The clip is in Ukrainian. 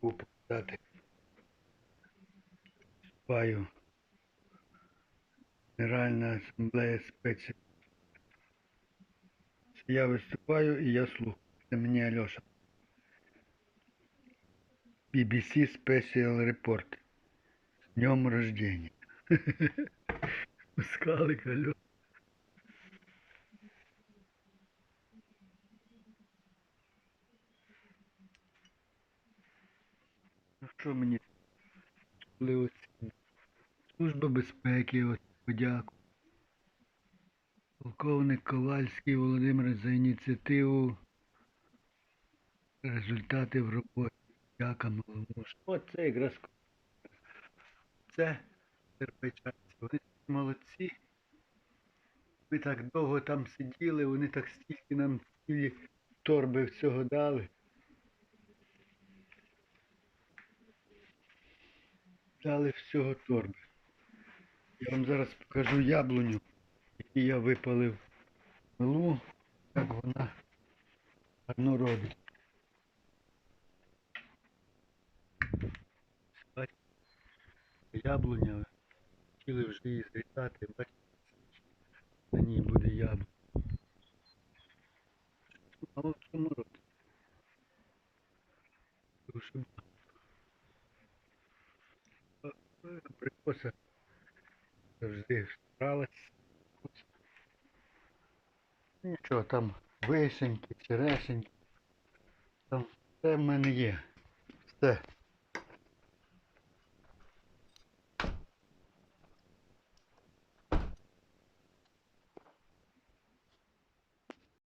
показати. Вступаю. Генеральна асамблея спеції. Я виступаю і я слухаю. Це мені Альоша. BBC Special Report. С днем рождения. Скалик, алло. Що мені? Оці Служба безпеки, ось подяку. Полковник Ковальський Володимир за ініціативу. Результати в роботі. Маломуж. Оце якраз це терпечанці. Вони молодці. Ми так довго там сиділи, вони так стільки нам цілі торби всього дали. Дали всього торби. Я вам зараз покажу яблуню, яку я випалив милу, як вона гарно робить. Яблуня, хотіли вже її зрізати, бачите, на ній буде яблуня. Мало в цьому році. Дуже Прикоса завжди старалась. Нічого, там висеньки, черешеньки. Там все в мене є. Все.